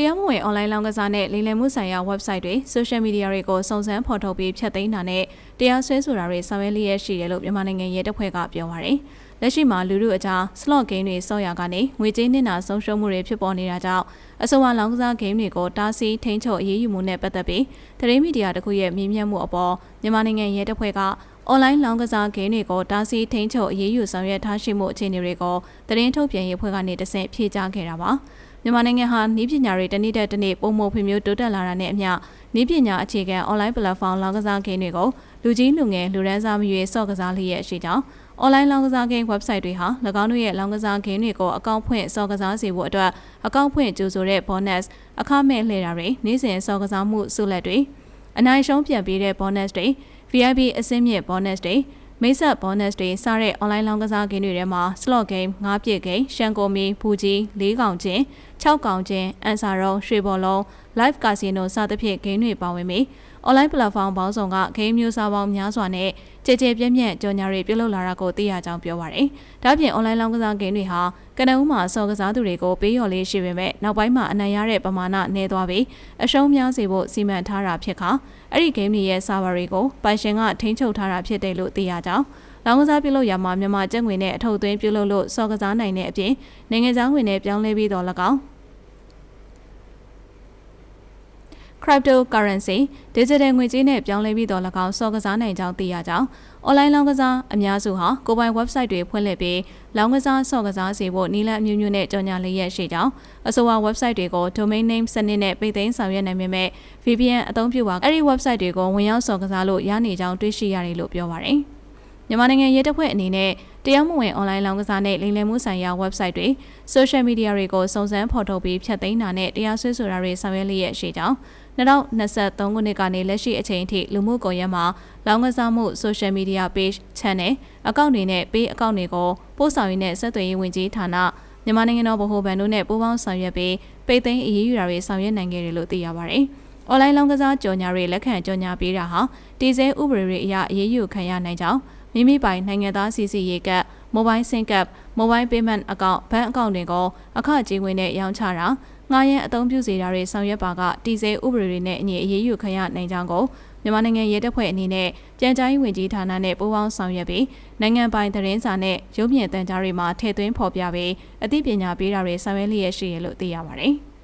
တရားမဝင်အွန်လိုင်းလောင်းကစားနဲ့လိမ်လည်မှုဆိုင်ရာ website တွေ social media တွေကိုစုံစမ်းဖော်ထုတ်ပြီးဖျက်သိမ်းတာနဲ့တရားစွဲဆိုတာတွေဆောင်ရွက်လျက်ရှိတယ်လို့မြန်မာနိုင်ငံရဲတပ်ဖွဲ့ကပြောပါရယ်။လက်ရှိမှာလူလူအကြား slot game တွေဆော့ရကနေငွေကြေးနစ်နာဆုံးရှုံးမှုတွေဖြစ်ပေါ်နေတာကြောင့်အဆိုပါလောင်းကစား game တွေကိုတားဆီးထိန်းချုပ်အရေးယူမှုနဲ့ပတ်သက်ပြီးသတင်းမီဒီယာတစ်ခုရဲ့မြင်မြတ်မှုအပေါ်မြန်မာနိုင်ငံရဲတပ်ဖွဲ့က အွန်လိုင်းလောင်းကစားဂိမ်းတွေကိုတားဆီးထိန်းချုပ်အရေးယူဆောင်ရွက်ထားရှိမှုအခြေအနေတွေကိုသတင်းထုတ်ပြန်ရေးဖွဲ့ကနေတဆင့်ဖြေကြားခဲ့တာပါမြန်မာနိုင်ငံဟာနည်းပညာတွေတနည်းတဲ့တနည်းပုံမဖွံ့ဖြိုးတိုးတက်လာတာနဲ့အမျှနည်းပညာအခြေခံအွန်လိုင်းပလက်ဖောင်းလောင်းကစားဂိမ်းတွေကိုလူကြီးလူငယ်လူရန်စားမရွေးစော့ကစားလျက်ရှိကြောင်းအွန်လိုင်းလောင်းကစားဂိမ်း website တွေဟာ၎င်းတို့ရဲ့လောင်းကစားဂိမ်းတွေကိုအကောင့်ဖွင့်စော့ကစားစေဖို့အတွက်အကောင့်ဖွင့်ကြိုဆိုတဲ့ bonus အခမဲ့လှည့်တာတွေနေ့စဉ်စော့ကစားမှုစုလက်တွေအနိုင်ရှုံးပြန်ပေးတဲ့ bonus တွေ VIP အဆင့်မြင့် bonus တွေမိတ်ဆက် bonus တွေစတဲ့ online လောင်းကစားဂိမ်းတွေထဲမှာ slot game ၅ပြည့်ဂိမ်းရှန်ကိုမီဖူကြီး၄កောင်ချင်း6កောင်ချင်းအန်ဆာရုံရွှေဘော်လုံး live casino စသဖြင့်ဂိမ်းတွေပါဝင်ပြီး online platform ပေါင်းစုံကဂိမ်းမျိုးစားပေါင်းများစွာနဲ့ကြည်ကြည်ပြည့်ပြည့်ကြော်ညာတွေပြုလုပ်လာတာကိုသိရကြောင်းပြောပါရယ်။ဒါ့အပြင် online လောင်းကစားဂိမ်းတွေဟာကနဦးမှာစော်ကစားသူတွေကိုပေးလျော်လေးရှိပေမဲ့နောက်ပိုင်းမှာအနိုင်ရတဲ့ပမာဏနည်းသွားပြီးအရှုံးများစေဖို့စီမံထားတာဖြစ်ခါအဲ့ဒီဂိမ်းတွေရဲ့ server တွေကိုပိုင်ရှင်ကထိန်းချုပ်ထားတာဖြစ်တယ်လို့သိရကြောင်းလောင်းကစားပြုလုပ်ရမှာမြန်မာကျပ်ငွေနဲ့အထောက်အသွင်းပြုလုပ်လို့စော်ကစားနိုင်တဲ့အပြင်နိုင်ငံခြားငွေနဲ့ပြောင်းလဲပြီးတော့၎င်း cryptocurrency digital ငွေကြေးနဲ့ပြောင်းလဲပြီးတော့၎င်းစော်ကစားနိုင်ကြောင်းသိရကြောင်း online လောင်းကစားအများစုဟာကိုပိုင် website တွေဖွင့်လှစ်ပြီးလောင်းကစားစော်ကစားစေဖို့နည်းလမ်းအမျိုးမျိုးနဲ့ကြော်ညာလျက်ရှိကြောင်းအဆိုပါ website တွေကို domain name စနစ်နဲ့ပိတ်သိမ်းဆောင်ရွက်နိုင်ပေမဲ့ VPN အသုံးပြုပါအဲ့ဒီ website တွေကိုဝင်ရောက်စော်ကစားလို့ရနေကြောင်းတွေ့ရှိရတယ်လို့ပြောပါရယ်မြန်မာနိုင်ငံရဲတပ်ဖွဲ့အနေနဲ့တရားမဝင် online လောင်းကစားနဲ့လိမ်လည်မှုဆိုင်ရာ website တွေ social media တွေကိုစုံစမ်းဖော်ထုတ်ပြီးဖျက်သိမ်းတာနဲ့တရားစွဲဆိုတာတွေဆောင်ရွက်လျက်ရှိကြောင်း2023ခုနှစ်ကနေလက်ရှိအချိန်အထိလူမှုကွန်ရက်မှာလောင်းကစားမှု social media page channel အကောင့်တွေနဲ့ page အကောင့်တွေကိုပို့ဆောင်ရင်းနဲ့ဆက်သွယ်ရေးဝန်ကြီးဌာနမြန်မာနိုင်ငံတော်ဗဟိုဘဏ်တို့နဲ့ပူးပေါင်းဆောင်ရွက်ပြီးပိတ်သိမ်းအရေးယူတာတွေဆောင်ရွက်နိုင်ခဲ့တယ်လို့သိရပါတယ်။ online လောင်းကစားကြော်ညာတွေလက်ခံကြော်ညာပေးတာဟာတည်ဆဲဥပဒေတွေအရအရေးယူခံရနိုင်ကြောင်း မိမိပိုင်နိုင်ငံသားစီစီရေးကပ် mobile sim card mobile payment အကောင့်ဘဏ်အကောင့်တွေကိုအခကြေးငွေနဲ့ရောင်းချတာငှားရမ်းအသုံးပြုစေတာတွေဆောင်ရွက်ပါကတည်ဆဲဥပဒေတွေနဲ့အညီအရေးယူခံရနိုင်ကြောင်းကိုမြန်မာနိုင်ငံရဲတပ်ဖွဲ့အနေနဲ့ပြန်ကြားရေးဝန်ကြီးဌာနနဲ့ပူးပေါင်းဆောင်ရွက်ပြီးနိုင်ငံပိုင်သတင်းစာနဲ့ရုပ်မြင်သံကြားတွေမှာထည့်သွင်းဖော်ပြပြီးအသိပညာပေးတာတွေဆောင်ရွက်လျက်ရှိရလို့သိရပါတယ်။